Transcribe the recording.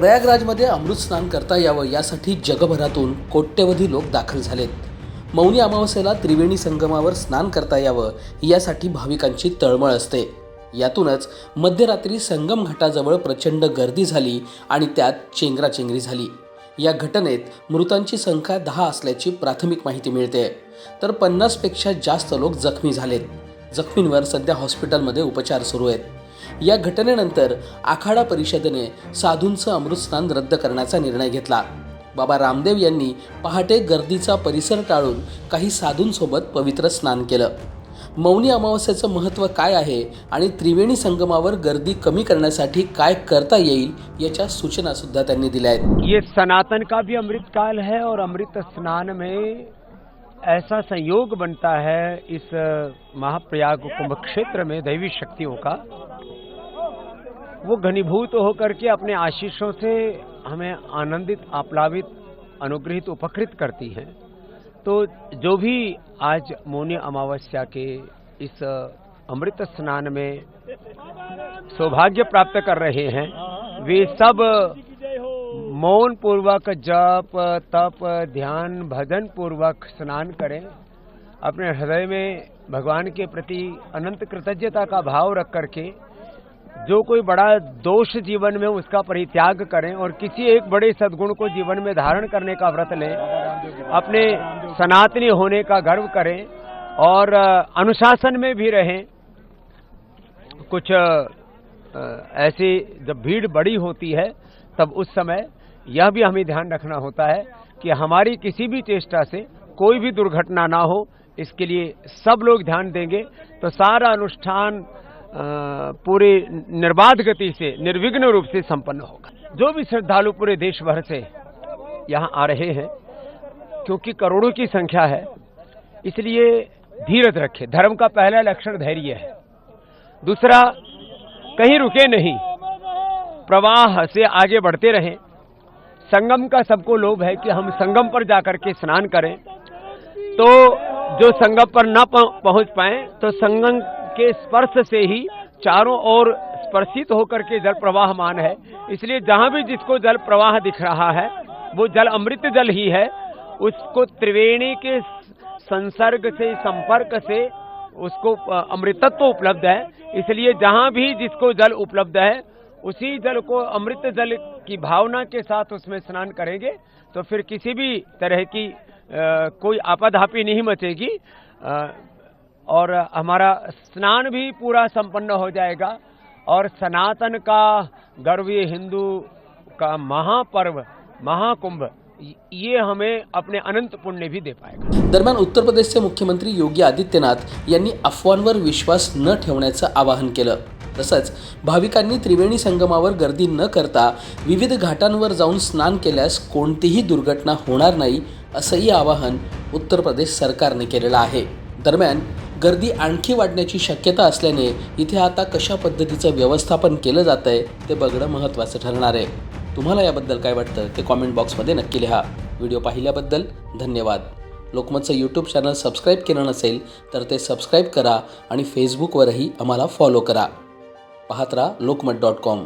प्रयागराजमध्ये अमृत स्नान करता यावं यासाठी जगभरातून कोट्यवधी लोक दाखल झालेत. मौनी अमावस्येला त्रिवेणी संगमावर स्नान करता यावं यासाठी भाविकांची तळमळ असते. यातूनच मध्यरात्री संगम घाटाजवळ प्रचंड गर्दी झाली आणि त्यात चेंगराचेंगरी झाली. या घटनेत मृतांची संख्या दहा असल्याची प्राथमिक माहिती मिळते. तर पन्नासपेक्षा जास्त लोक जखमी झालेत. जखमींवर सध्या हॉस्पिटलमध्ये उपचार सुरू आहेत. या घटनेनंतर आखाडा परिषदेने साधूंचं अमृतस्नान रद्द करण्याचा निर्णय घेतला. बाबा रामदेव यांनी पहाटे गर्दीचा परिसर टाळून काही साधूंसोबत पवित्र स्नान केलं. मौनी अमावस्येचं महत्त्व काय आहे आणि त्रिवेणी संगमावर गर्दी कमी करण्यासाठी काय करता येईल याच्या सूचना सुद्धा त्यांनी दिल्या आहेत. ये सनातन का भी अमृत काल है और अमृत स्नान में ऐसा संयोग बनता है इस महाप्रयाग कुंभ क्षेत्र में दैवी शक्तियों का। वो घनीभूत होकर के अपने आशीषों से हमें आनंदित, आप्लावित, अनुग्रहित, उपकृत करती हैं। तो जो भी आज मौनी अमावस्या के इस अमृत स्नान में सौभाग्य प्राप्त कर रहे हैं, वे सब मौन पूर्वक जप, तप, ध्यान, भजन पूर्वक स्नान करें। अपने हृदय में भगवान के प्रति अनंत कृतज्ञता का भाव रख करके जो कोई बड़ा दोष जीवन में उसका परित्याग करें और किसी एक बड़े सद्गुण को जीवन में धारण करने का व्रत लें, अपने सनातनी होने का गर्व करें और अनुशासन में भी रहें। कुछ ऐसी जब भीड़ बड़ी होती है, तब उस समय यह भी हमें ध्यान रखना होता है कि हमारी किसी भी चेष्टा से कोई भी दुर्घटना ना हो, इसके लिए सब लोग ध्यान देंगे। तो सारा अनुष्ठान पूरे निर्बाध गति से, निर्विघ्न रूप से संपन्न होगा। जो भी श्रद्धालु पूरे देश भर से यहाँ आ रहे हैं, क्योंकि करोड़ों की संख्या है, इसलिए धीरज रखें। धर्म का पहला लक्षण धैर्य है। दूसरा, कहीं रुके नहीं। प्रवाह से आगे बढ़ते रहें। संगम का सबको लोभ है कि हम संगम पर जाकर के स्नान करें। तो जो संगम पर न पहुँच पाए तो संगम के स्पर्श से ही चारों ओर स्पर्शित होकर के जल प्रवाहमान है। इसलिए जहाँ भी जिसको जल प्रवाह दिख रहा है, वो जल अमृत जल ही है। उसको त्रिवेणी के संसर्ग से, संपर्क से उसको अमृतत्व उपलब्ध है। इसलिए जहाँ भी जिसको जल उपलब्ध है, उसी जल को अमृत जल की भावना के साथ उसमें स्नान करेंगे। तो फिर किसी भी तरह की कोई आपाधापी नहीं मचेगी और हमारा स्नान भी पूरा संपन्न हो जाएगा। और सनातन का गर्व हिंदू का महापर्व, महाकुंभ, ये हमें अपने अनंत पुण्य भी दे पाएगा। दरम्यान उत्तर प्रदेशचे मुख्यमंत्री योगी आदित्यनाथ यांनी अफवांवर विश्वास न ठेवण्याचं आवाहन केलं. तसंच भाविकांनी त्रिवेणी संगमावर गर्दी न करता विविध घाटांवर जाऊन स्नान केल्यास कोणतीही दुर्घटना होणार नाही असंही आवाहन उत्तर प्रदेश सरकारने केलेलं आहे. दरम्यान गर्दी आणखी वाढण्याची शक्यता असल्याने इथे आता कशा पद्धतीचं व्यवस्थापन केलं जात आहे ते बघणं महत्त्वाचं ठरणार आहे. तुम्हाला याबद्दल काय वाटतं ते कॉमेंट बॉक्समध्ये नक्की लिहा. व्हिडिओ पाहिल्याबद्दल धन्यवाद. लोकमतचं यूट्यूब चॅनल सबस्क्राईब केलं नसेल तर ते सबस्क्राईब करा आणि फेसबुकवरही आम्हाला फॉलो करा. पाहत राहा लोकमत डॉट कॉम